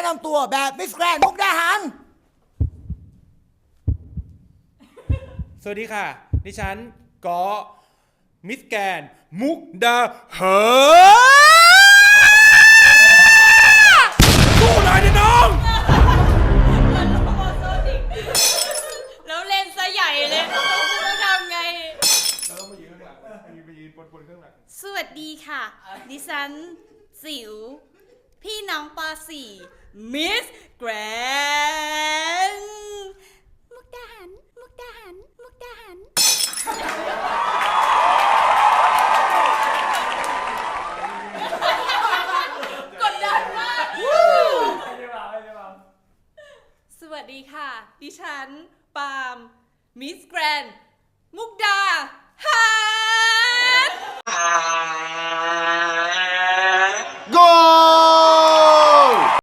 นะนำตัวแบบมิสแกรนมุกดาหาร สวัสดีค่ะ ดิฉันก็มิสแกนมุกดาหาสู้หน่อยดิน้องมันโลโมโซนิกแล้วเล่นซะใหญ่เลยแล้วทำไงเราต้องมายืนข้างหลังไปยืนบนๆข้างหลัง สวัสดีค่ะ ดิฉันสิว 4มิสแกรนมุกดาหารมุกดาหารมุกดาหารกดดันมากสวัสดีค่ะ ดิฉัน ปาล์มมิสแกรนมุกดา